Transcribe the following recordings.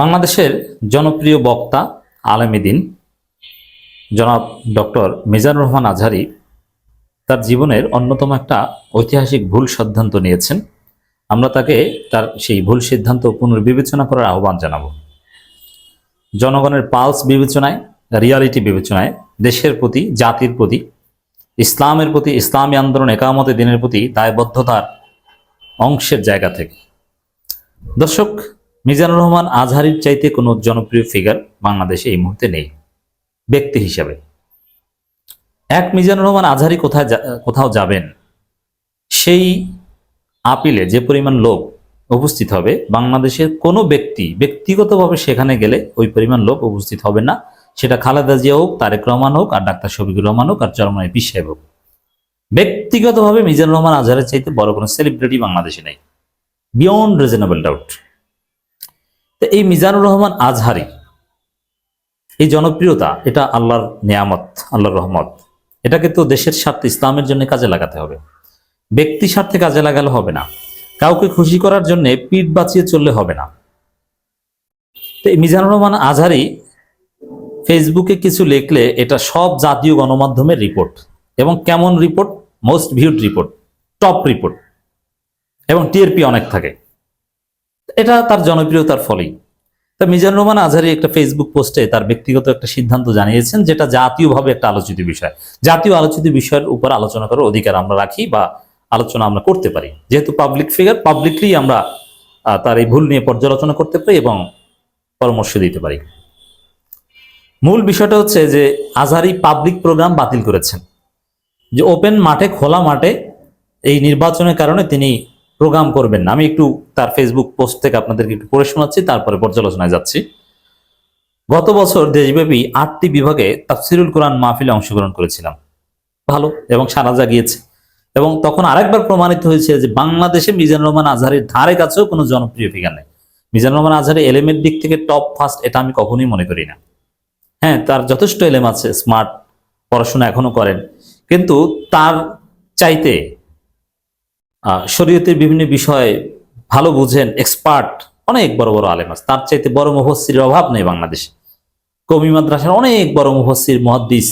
বাংলাদেশের জনপ্রিয় বক্তা আলেমিদিন জনাব ডক্টর মিজানুর রহমান আজহারি তার জীবনের অন্যতম একটা ঐতিহাসিক ভুল সিদ্ধান্ত নিয়েছেন। আমরা তাকে তার সেই ভুল সিদ্ধান্ত পুনর্বিবেচনা করার আহ্বান জানাব। জনগণের পালস বিবেচনায়, রিয়ালিটি বিবেচনায়, দেশের প্রতি, জাতির প্রতি, ইসলামের প্রতি, ইসলামী আন্দোলন একামতে দিনের প্রতি দায়বদ্ধতার অংশের জায়গা থেকে। দর্শক মিজানুর রহমান আজহারির চাইতে কোনো জনপ্রিয় ফিগার বাংলাদেশে এই মুহূর্তে নেই। ব্যক্তি হিসাবে। এক মিজানুর রহমান আজহারি কোথায় কোথাও যাবেন, সেই আপিলে যে পরিমাণ লোক উপস্থিত হবে, বাংলাদেশের কোনো ব্যক্তি ব্যক্তিগতভাবে সেখানে গেলে ওই পরিমাণ লোক উপস্থিত হবে না। সেটা খালেদা জিয়া হোক, তারেক রহমান হোক, আর ডাক্তার শফিকুর রহমান হোক, আর চরমায় পিস সাহেব হোক। ব্যক্তিগতভাবে মিজানুর রহমান আজহারের চাইতে বড় কোনো সেলিব্রিটি বাংলাদেশে নেই। বিয়ন্ড রিজনেবল ডাউট তো এই মিজানুর রহমান আজহারি, এই জনপ্রিয়তা, এটা আল্লাহর নিয়ামত, আল্লাহর রহমত। এটাকে তো দেশের স্বার্থে ইসলামের জন্য কাজে লাগাতে হবে। ব্যক্তি স্বার্থে কাজে লাগালে হবে না। কাউকে খুশি করার জন্য পিঠ বাঁচিয়ে চললে হবে না। তো এই মিজানুর রহমান আজহারি ফেসবুকে কিছু লিখলে এটা সব জাতীয় গণমাধ্যমের রিপোর্ট এবং কেমন report? Most viewed report, top report. এবং টিআরপি অনেক থাকে। এটা তার জনপ্রিয়তার ফলেই। তা মিজানুর রহমান আজহারি একটা ফেসবুক পোস্টে তার ব্যক্তিগত একটা সিদ্ধান্ত জানিয়েছেন, যেটা জাতীয়ভাবে একটা আলোচিত বিষয়। জাতীয় আলোচিত বিষয়ের উপর আলোচনা করার অধিকার আমরা রাখি বা আলোচনা আমরা করতে পারি। যেহেতু পাবলিক ফিগার পাবলিকলি আমরা তার এই ভুল নিয়ে পর্যালোচনা করতে পারি এবং পরামর্শ দিতে পারি। মূল বিষয়টা হচ্ছে যে আজহারি পাবলিক প্রোগ্রাম বাতিল করেছেন। যে ওপেন মাঠে, খোলা মাঠে এই নির্বাচনের কারণে তিনি প্রোগ্রাম করবেন না। আমি একটু তার ফেসবুক পোস্ট থেকে আপনাদেরকে একটু পড়ে শোনাচ্ছি, তারপরে পর্যালোচনায় যাচ্ছি। গত বছর দেশব্যাপী আটটি বিভাগে তাফসিরুল কোরআন মাহফিলে অংশগ্রহণ করেছিলাম। ভালো এবং সারা জাগিয়েছে। এবং তখন আরেকবার প্রমাণিত হয়েছে যে বাংলাদেশে মিজানুর রহমান আজহারের ধারে কাছেও কোনো জনপ্রিয় ফিগার নেই। মিজানুর রহমান আজহারের এলেমের দিক থেকে টপ ফার্স্ট এটা আমি কখনোই মনে করি না। হ্যাঁ তার যথেষ্ট এলেম আছে স্মার্ট পড়াশোনা এখনও করেন। কিন্তু তার চাইতে শরীয়তের বিভিন্ন বিষয়ে ভালো বুঝেন এক্সপার্ট অনেক বড় বড় আলেম আছে। তার চাইতে বড় মুফসির অভাব নেই বাংলাদেশে। কমি মাদ্রাসার অনেক বড় মুফসির মহাদ্দিস,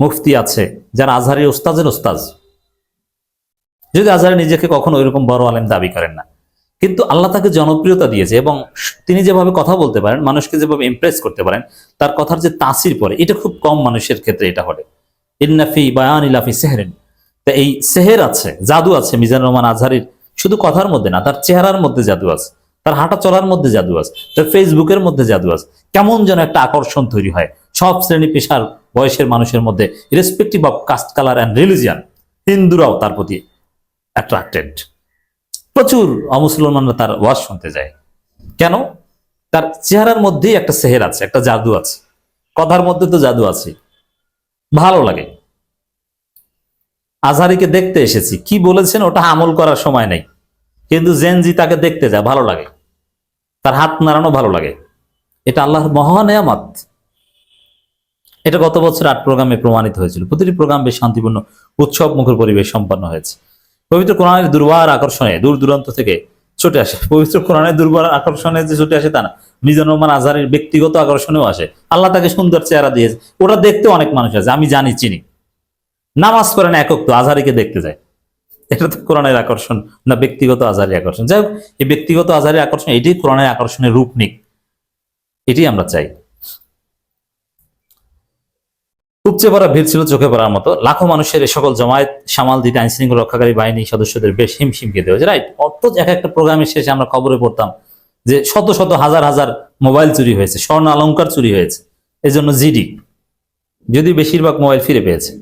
মুফতি আছে, যারা আজহারের ওস্তাজের ওস্তাজ যদি আজহারি নিজেকে কখনো ওইরকম বড় আলেম দাবি করেন না। কিন্তু আল্লাহ তাকে জনপ্রিয়তা দিয়েছে এবং তিনি যেভাবে কথা বলতে পারেন, মানুষকে যেভাবে ইমপ্রেস করতে পারেন, তার কথার যে তাসির পরে, এটা খুব কম মানুষের ক্ষেত্রে এটা ঘটে। ইন্নাফি বায়ান ইলাফি সেহরেন। তা এই সেহের আছে, জাদু আছে মিজানুর রহমান আজহারির। শুধু কথার মধ্যে না, তার চেহারার মধ্যে জাদু আছে, তার হাঁটা চলার মধ্যে জাদু আছে, তার ফেসবুকের মধ্যে জাদু আছে। কেমন যেন একটা আকর্ষণ তৈরি হয় সব শ্রেণি পেশার বয়সের মানুষের মধ্যে respective of caste colour and religion হিন্দুরাও তার প্রতি অ্যাট্রাক্টেড প্রচুর অমুসলমানরা তার ওয়াজ শুনতে যায়। কেন? তার চেহারার মধ্যেই একটা সেহের আছে, একটা জাদু আছে। কথার মধ্যে তো জাদু আছে। ভালো লাগে। আজহারিকে দেখতে এসেছি। কি বলেছেন ওটা আমল করার সময় নেই। কিন্তু জেনজি তাকে দেখতে যায়, ভালো লাগে। তার হাত নাড়ানো ভালো লাগে। এটা আল্লাহর মহান নেয়ামত। এটা গত বছর আট প্রোগ্রামে প্রমাণিত হয়েছিল। প্রতিটি প্রোগ্রাম বেশ শান্তিপূর্ণ উৎসব মুখর পরিবেশ সম্পন্ন হয়েছে। পবিত্র কোরআনের দুর্বার আকর্ষণে দূর দূরান্ত থেকে ছুটে আসে। পবিত্র কোরআনের দুর্বার আকর্ষণে যে ছুটে আসে তা না। মিজানুর রহমান আজহারের ব্যক্তিগত আকর্ষণেও আসে। আল্লাহ তাকে সুন্দর চেহারা দিয়েছে। ওটা দেখতে অনেক মানুষ আছে, আমি জানি, চিনি। নামাজ পড়েন একক তো আজহারিকে দেখতে যায়। এটা তো কোরআনের আকর্ষণ না ব্যক্তিগত আজহারি আকর্ষণ। যাই এই ব্যক্তিগত আজহারি আকর্ষণ এটি কোরআনের আকর্ষণের রূপ নিক। এটি আমরা চাই। উপচে পড়া ভিড় ছিল চোখে পড়ার মতো। লাখো মানুষের এই সকল জমায়েত, সামাল দিতে আইন শৃঙ্খলা রক্ষাকারী বাহিনী সদস্যদের বেশ হিমশিম খেতে হয়েছে। রাইট অত এক একটা প্রোগ্রামের শেষে আমরা খবরে পড়তাম যে শত শত হাজার হাজার মোবাইল চুরি হয়েছে, স্বর্ণ অলংকার চুরি হয়েছে। এজন্য জিডি, যদি বেশিরভাগ মোবাইল ফিরে পেয়েছে।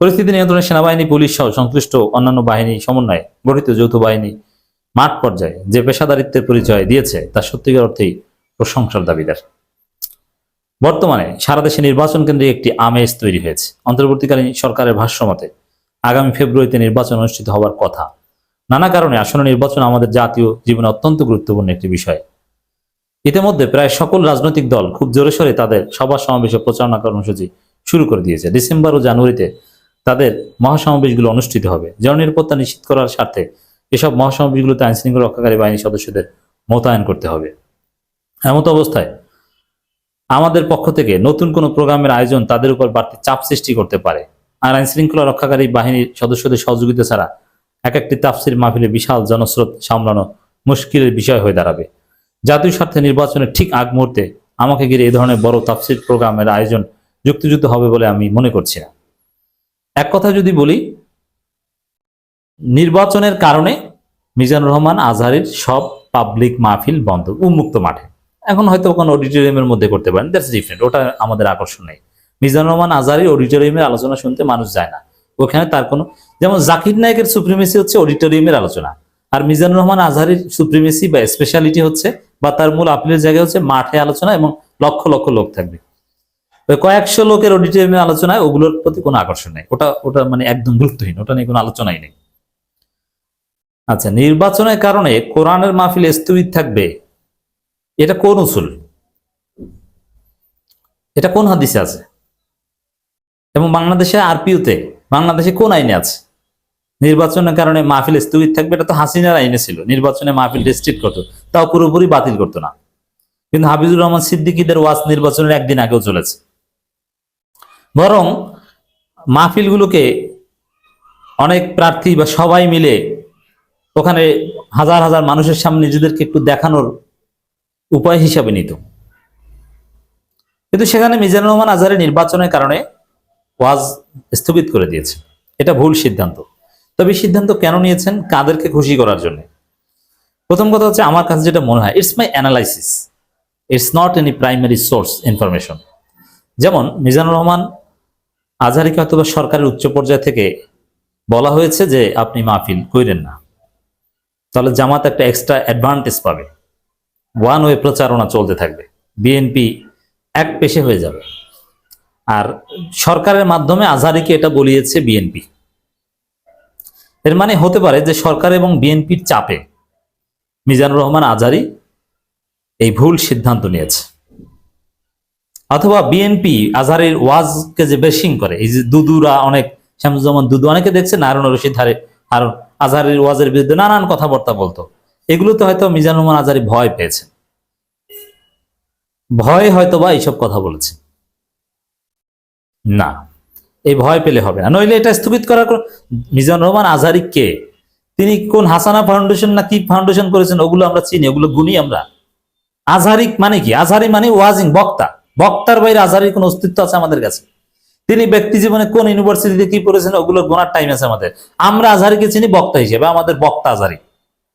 পরিস্থিতি নিয়ন্ত্রণে সেনাবাহিনী, পুলিশ সহ সংশ্লিষ্ট অন্যান্য বাহিনী সমন্বয়ে গঠিত যৌথ বাহিনী মাঠ পর্যায়ে যে পেশাদারিত্বের পরিচয় দিয়েছে, তা সত্যিকার অর্থেই প্রশংসার দাবিদার। বর্তমানে সারা দেশে নির্বাচন কেন্দ্রে একটি আমেজ তৈরি হয়েছে। অন্তর্বর্তীকালীন সরকারের ভাষ্য মতে, আগামী ফেব্রুয়ারিতে নির্বাচন অনুষ্ঠিত হওয়ার কথা। নানা কারণে আসন্ন নির্বাচন আমাদের জাতীয় জীবনে অত্যন্ত গুরুত্বপূর্ণ একটি বিষয়। ইতিমধ্যে প্রায় সকল রাজনৈতিক দল খুব জোরে সোরে তাদের সভা সমাবেশে প্রচারণা কর্মসূচি শুরু করে দিয়েছে। ডিসেম্বর ও জানুয়ারিতে তাদের মহাসমাবেশগুলো অনুষ্ঠিত হবে। জননিরাপত্তা নিশ্চিত করার স্বার্থে এসব মহাসমাবেশগুলোতে আইন শৃঙ্খলা রক্ষাকারী বাহিনী সদস্যদের মোতায়েন করতে হবে। এমত অবস্থায় আমাদের পক্ষ থেকে নতুন কোনো প্রোগ্রামের আয়োজন তাদের উপর বাড়তি চাপ সৃষ্টি করতে পারে। আর আইন শৃঙ্খলা রক্ষাকারী বাহিনীর সদস্যদের সহযোগিতা ছাড়া এক একটি তাফসির মাহফিলে বিশাল জনস্রোত সামলানো মুশকিলের বিষয় হয়ে দাঁড়াবে। জাতীয় স্বার্থে নির্বাচনের ঠিক আগ মুহূর্তে আমাকে ঘিরে এই ধরনের বড় তাফসির প্রোগ্রামের আয়োজন যুক্তিযুক্ত হবে বলে আমি মনে করছি না। এক কথা যদি বলি, নির্বাচনের কারণে মিজানুর রহমান আজহারের সব পাবলিক মাহফিল বন্ধ, উন্মুক্ত মাঠে। এখন হয়তো কোনো অডিটোরিয়ামের মধ্যে করতে পারেন দ্যাটস ডিফারেন্ট ওটা আমাদের আকর্ষণ নেই। মিজানুর রহমান আজহারি অডিটোরিয়ামের আলোচনা শুনতে মানুষ যায় না। ওখানে তার কোনো, যেমন জাকির নায়কের সুপ্রিমেসি হচ্ছে অডিটোরিয়ামের আলোচনা, আর মিজানুর রহমান আজহারির সুপ্রিমেসি বা স্পেশালিটি হচ্ছে বা তার মূল আপিলের জায়গা হচ্ছে মাঠে আলোচনা এবং লক্ষ লক্ষ লোক থাকবে। কয়েকশো লোকের অডিটোরিয়ামের আলোচনায় ওগুলোর প্রতি কোনো আকর্ষণ নেই। ওটা ওটা মানে একদম গুরুত্বহীন, ওটা নিয়ে কোনো আলোচনাই নেই। আচ্ছা নির্বাচনের কারণে কোরআনের মাহফিল স্থগিত থাকবে, এটা কোন উসুল? এটা কোন হাদিসে আছে? এবং বাংলাদেশে আরপিওতে বাংলাদেশে কোন আইনে আছে? নির্বাচনের কারণে মাহফিল স্থগিত থাকবে, এটা তো হাসিনার আইনে ছিল। নির্বাচনে মাহফিল রেস্ট্রিক্ট করতো, তাও পুরোপুরি বাতিল করতো না। কিন্তু হাবিজুর রহমান সিদ্দিকীদের ওয়াজ নির্বাচনের একদিন আগেও চলেছে। বরং মাহফিলগুলোকে অনেক প্রার্থী বা সবাই মিলে ওখানে হাজার হাজার মানুষের সামনে নিজেদেরকে একটু দেখানোর উপায় হিসাবে নিত। কিন্তু সেখানে মিজানুর রহমান আজহারের নির্বাচনের কারণে ওয়াজ স্থগিত করে দিয়েছে। এটা ভুল সিদ্ধান্ত। তবে সিদ্ধান্ত কেন নিয়েছেন? কাদেরকে খুশি করার জন্য? প্রথম কথা হচ্ছে আমার কাছে যেটা মনে হয় it's my analysis it's not any primary source information যেমন মিজানুর রহমান আজহারিকে হয়তো বা সরকারের উচ্চ পর্যায় থেকে বলা হয়েছে যে আপনি মাহফিল কইরেন না। তাহলে জামাত একটা এক্সট্রা অ্যাডভান্টেজ পাবে। ওয়ান ওয়ে প্রচারণা চলতে থাকবে। বিএনপি এক পেশে হয়ে যাবে। আর সরকারের মাধ্যমে আজহারিকে এটা বলিয়েছে বিএনপি এর মানে হতে পারে যে সরকার এবং বিএনপির চাপে মিজানুর রহমান আজহারি এই ভুল সিদ্ধান্ত নিয়েছে। অথবা বিএনপি আজহারের ওয়াজকে যে বেশিং করে, এই যে দুদুরা অনেক শ্যামজমান দুদু, অনেকে দেখছে নারায়ণ রশিদ ধারে আর আজহারের ওয়াজের বিরুদ্ধে নানান কথাবার্তা বলতো। এগুলোতে হয়তো মিজানুর রহমান আজহারি ভয় পেয়েছে ভয় হয়তো বা এইসব কথা বলেছে না, এই ভয় পেলে হবে না। নইলে এটা স্থগিত করার মিজান রহমান আজহারি কে? তিনি কোন হাসানা ফাউন্ডেশন না কি ফাউন্ডেশন করেছেন, ওগুলো আমরা চিনি, ওগুলো গুনি আমরা। আজহারিক মানে কি? আজহারি মানে ওয়াজিং বক্তা। বক্তার বাইরে আজহারির কোন অস্তিত্ব আছে আমাদের কাছে? তিনি ব্যক্তি জীবনে কোন ইউনিভার্সিটিতে কি পড়েছেন, ওগুলো গোনার টাইম আছে আমাদের। আমরা আজহারিকে চিনি বক্তা হিসেবে, আমাদের বক্তা আজহারি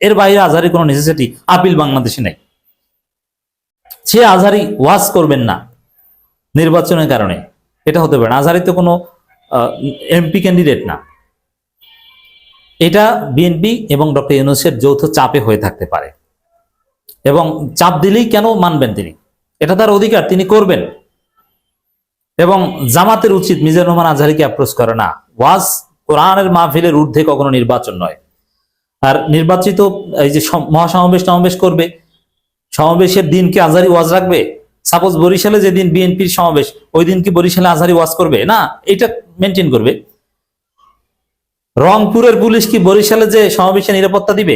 এর বাইরে আজহারি কোনো নেসেসিটি আপিল বাংলাদেশে নেই। সে আজহারি ওয়াজ করবেন না, নির্বাচনের কারণে। এটা হতে পারে না। আজহারি তো কোনো এমপি ক্যান্ডিডেট না। এটা বিএনপি এবং ডক্টর ইউনুসের যৌথ চাপে হয়ে থাকতে পারে। এবং চাপ দিলেই কেন মানবেন তিনি? এটা তার অধিকার, তিনি করবেন। এবং জামাতের উচিত মিজানুর রহমান আজহারিকে অ্যাপ্রোচ করে না। ওয়াজ কোরআনের মাহফিলের ঊর্ধ্বে কখনো নির্বাচন নয়। আর নির্বাচিত এই যে মহাসমাবেশ সমাবেশ করবে, সমাবেশের দিন কি আজহারি ওয়াজ রাখবে? সাপোজ বরিশালে যেদিন বিএনপির সমাবেশ, ওই দিন কি বরিশালে আজহারি ওয়াজ করবে? না, এটা মেনটেন করবে। রংপুরের পুলিশ কি বরিশালে যে সমাবেশে নিরাপত্তা দিবে?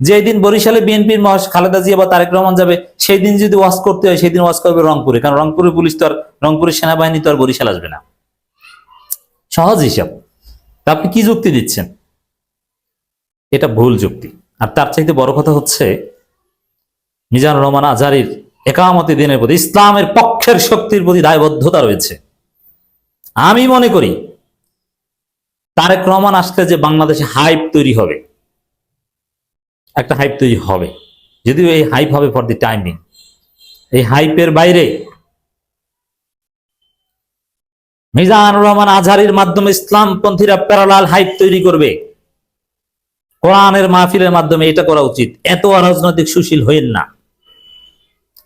যেই দিন বরিশালে বিএনপির মহাস খালেদা জিয়া বা তারেক রহমান যাবে সেই দিন যদি ওয়াজ করতে হয় সেই দিন ওয়াজ করবে রংপুরে। কারণ রংপুরের পুলিশ তো আর রংপুরের সেনাবাহিনী তো আর বরিশাল আসবে না। সহজ হিসাব। আপনি কি যুক্তি দিচ্ছেন? এটা ভুল যুক্তি। আর তার চাইতে বড় কথা হচ্ছে, মিজানুর রহমান আজারির একামতি দিনের প্রতি ইসলামের পক্ষের শক্তির প্রতি দায়বদ্ধতা রয়েছে। আমি মনে করি, তারেক রহমান আসলে যে বাংলাদেশে হাইপ তৈরি হবে একটা হাইপ তৈরি হবে। যদিও এই হাইপ হবে ফর দি টাইমিং এই হাইপের বাইরে মিজানুর রহমান আজহারির মাধ্যমে ইসলামপন্থীরা প্যারালাল হাইপ তৈরি করবে। কোরআনের মাহফিলের মাধ্যমে এটা করা উচিত। এত অরাজনৈতিক সুশীল হইন না।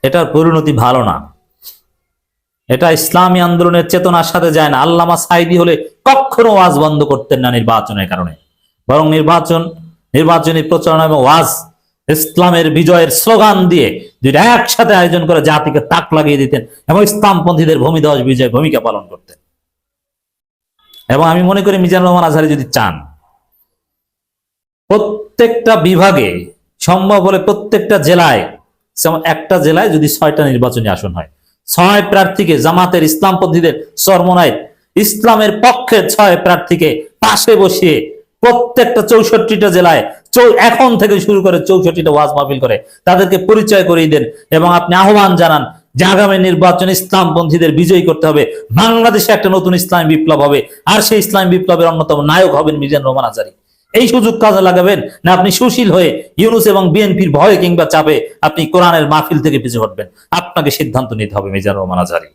এটার পরিণতি ভালো না। এটা ইসলামী আন্দোলনের চেতনার সাথে যায় না। আল্লামা সাইদি হলে কখনো ওয়াজ বন্ধ করতেন না নির্বাচনের কারণে। বরং নির্বাচন নির্বাচনী প্রচারণা এবং ওয়াজ, ইসলামের বিজয়ের স্লোগান দিয়ে দুইটা একসাথে আয়োজন করে জাতিকে তাক লাগিয়ে দিতেন এবং ইসলামপন্থীদের ভূমিদশ বিজয় ভূমিকা পালন করতেন। এবং আমি মনে করি মিজানুর রহমান আজহারি যদি চান, প্রত্যেকটা বিভাগে সম্ভব হলে প্রত্যেকটা জেলায়, যেমন একটা জেলায় যদি ছয়টা নির্বাচনী আসন হয়, ছয় প্রার্থীকে জামাতের ইসলামপন্থীদের সরমনায় ইসলামের পক্ষে ছয় প্রার্থীকে পাশে বসিয়ে প্রত্যেকটা চৌষট্টিটা জেলায় এখন থেকে শুরু করে চৌষট্টিটা ওয়াজ মাহফিল করে তাদেরকে পরিচয় করিয়ে দেন এবং আপনি আহ্বান জানান যে আগামী নির্বাচন ইসলামপন্থীদের বিজয়ী করতে হবে। বাংলাদেশে একটা নতুন ইসলামী বিপ্লব হবে আর সেই ইসলামী বিপ্লবের অন্যতম নায়ক হবেন মিজান রহমান আজারি। এই সুযোগ কাজে লাগাবেন না আপনি সুশীল হয়ে ইউনুস এবং বিএনপির ভয়ে কিংবা চাপে আপনি কোরআনের মাহফিল থেকে পিছু হটবেন। আপনাকে সিদ্ধান্ত নিতে হবে মিজান রহমান আজারি।